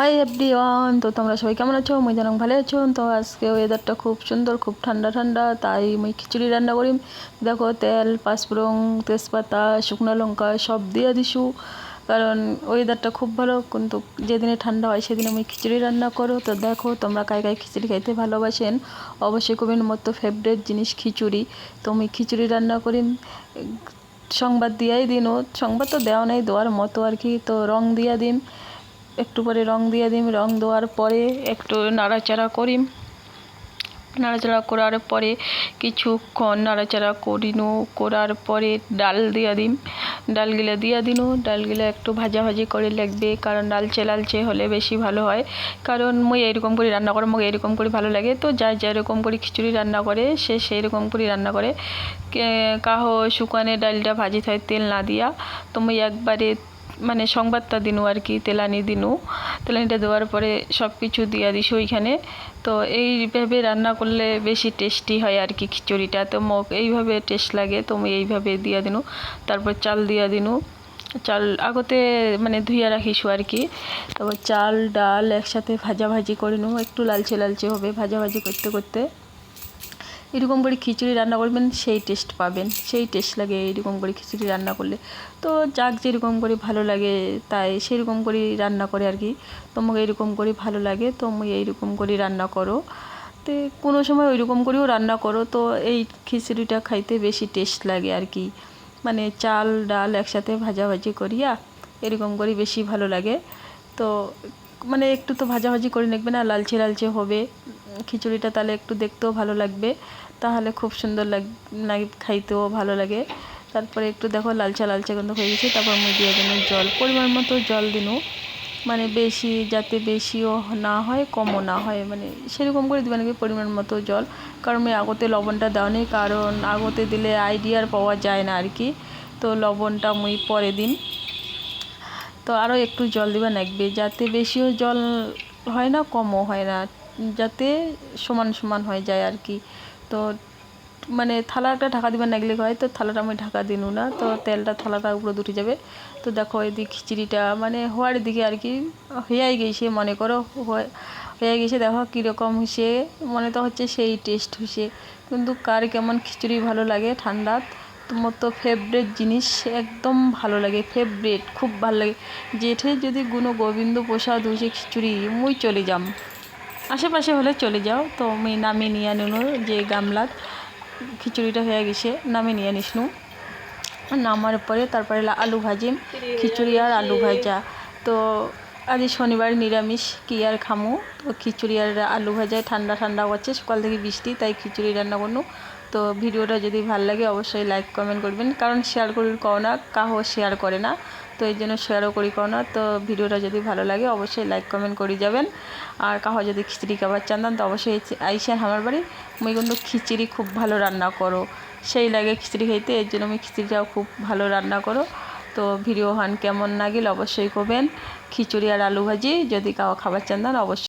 Hi everyone তো তোমরা সবাই কেমন আছো? মুই জানাং ভালো আছো। তো আজকে ওয়েদারটা খুব সুন্দর, খুব ঠান্ডা ঠান্ডা, তাই মুই খিচুড়ি রান্না করিম দেখো, তেল, পাঁচফোড়ন, তেজপাতা, শুকনো লঙ্কা, সব দিয়ে দিছু কারণ ওয়েদারটা খুব ভালো, কিন্তু যেদিনে ঠান্ডা হয়, সেদিনে আমি খিচুড়ি রান্না করো। তো দেখো, তোমরা কায় কায় খিচুড়ি খাইতে ভালোবাসেন? অবশ্যই কবেন মতো ফেভারেট জিনিস খিচুড়ি। তো আমি খিচুড়ি রান্না করিম সংবাদ দিয়াই দিনও সংবাদ তো দেওয়া নাই, দেওয়ার মতো আর কি। তো রং দিয়া দিম একটু পরে রং দিয়ে দিম, রং দেওয়ার পরে একটু নাড়াচাড়া করিম। নাড়াচাড়া করার পরে কিছুক্ষণ নাড়াচাড়া করিনু, করার পরে ডাল দিয়ে দিম। ডালগুলা দিয়ে দিনু ডালগুলা একটু ভাজা ভাজি করে লাগবে, কারণ লালচে লালচে হলে বেশি ভালো হয়। কারণ মই এরকম করে রান্না করে মোক এরকম করে ভালো লাগে, তো যার যেরকম করে খিচুড়ি রান্না করে, সে সেই রকম করে রান্না করে। কাহ শুকানে ডালটা ভাজি থাকে তেল না দিয়া, তো মই একবারে মানে সংবাদটা দিনু আর কি, তেলানি দিনু। তেলানিটা দেওয়ার পরে সব কিছু দিয়া দিস ওইখানে। তো এইভাবে রান্না করলে বেশি টেস্টি হয় আর কি খিচুড়িটা। তো মোক এইভাবে টেস্ট লাগে, তো আমি এইভাবে দিয়া দিনু। তারপর চাল দিয়া দিনু। চাল আগতে মানে ধুইয়া রাখিস আর কি। তারপর চাল, ডাল একসাথে ভাজা ভাজি করে নেব। একটু লালচে লালচে হবে ভাজা ভাজি করতে করতে এরকম করে খিচুড়ি রান্না করবেন, সেই টেস্ট পাবেন। সেই টেস্ট লাগে এরকম করে খিচুড়ি রান্না করলে। তো যাক, যেরকম করে ভালো লাগে তাই সেরকম করে রান্না করে আর কি। তোমাকে এরকম করে ভালো লাগে, তুমি এইরকম করে রান্না করো। তো কোনো সময় ওইরকম করেও রান্না করো, তো এই খিচুড়িটা খাইতে বেশি টেস্ট লাগে আর কি। মানে চাল, ডাল একসাথে ভাজাভাজি করিয়া এরকম করে বেশি ভালো লাগে। তো মানে একটু তো ভাজাভাজি করে নেবে না লালচে লালচে হবে। খিচুড়িটা তাহলে একটু দেখতেও ভালো লাগবে। তাহলে খুব সুন্দর লাগ খাইতেও ভালো লাগে। তারপরে একটু দেখো লালচা লালচা গন্ধ হয়ে গেছে, তারপর মুই দিয়ে দিন জল। পরিমাণ মতো জল দিনু। মানে বেশি, যাতে বেশিও না হয়, কমও না হয় মানে সেরকম করে দিবেন নাকি পরিমাণ মতো জল। কারণ আমি আগতে লবণটা দেওয়া নেই কারণ আগতে দিলে আইডিয়ার পাওয়া যায় না আর কি তো লবণটা মুই পরে দিন। তো আরও একটু জল দিবা লাগবে যাতে বেশিও জল হয় না, কমও হয় না। যাতে সমান সমান হয়ে যায় আর কি। তো মানে থালাটা ঢাকা দিবার লাগলে হয়, তো থালাটা আমি ঢাকা দিনু না, তো তেলটা, থালাটা উপরে দুটি যাবে। তো দেখো এদিক খিচুড়িটা মানে হওয়ার দিকে আর কি, হয়েই গেছে, মনে করো হয়ে গেছে, দেখো কীরকম হয়েছে, মনে তো হচ্ছে সেই টেস্ট হয়েছে। কিন্তু কার কেমন খিচুড়ি ভালো লাগে ঠান্ডাত তোমার তো ফেভারেট জিনিস, একদম ভালো লাগে ফেভারেট খুব ভালো লাগে। জেঠে যদি গুণ গোবিন্দ প্রসাদ হয়েছে খিচুড়ি, মুই চলে যাম। আশেপাশে হলে চলে যাও। তো আমি নামিয়ে নিয়ে আনুন যে গামলাত খিচুড়িটা হয়ে গেছে, নামিয়ে নিয়ে নিসনু নামার পরে তারপরে আলু ভাজিম খিচুড়ি আর আলু ভাজা। তো আজ শনিবার নিরামিষ, কি আর খামু? তো খিচুড়ি আর আলু ভাজায় ঠান্ডা ঠান্ডা হচ্ছে, সকাল থেকে বৃষ্টি, তাই খিচুড়ি রান্না করনু। তো ভিডিওটা যদি ভালো লাগে অবশ্যই লাইক কমেন্ট করবেন, কারণ শেয়ার করি কও না, কাহো শেয়ার করে না। তো এই জন্য শেয়ারও করি কও না, তো ভিডিওটা যদি ভালো লাগে অবশ্যই লাইক কমেন্ট করে যাবেন। আর কাহো যদি খিচড়ি খাবার চান তো অবশ্যই আইসেন আমার বাড়ি, মুই কিন্তু খিচুড়ি খুব ভালো রান্না করো। সেই লাগে খিচড়ি খাইতে, এর জন্য আমি খিচড়িটাও খুব ভালো রান্না করো। তো ভিডিও হন কেমন লাগিল অবশ্যই করবেন। খিচুড়ি আর আলু ভাজি যদি কাউ খাবার চান অবশ্যই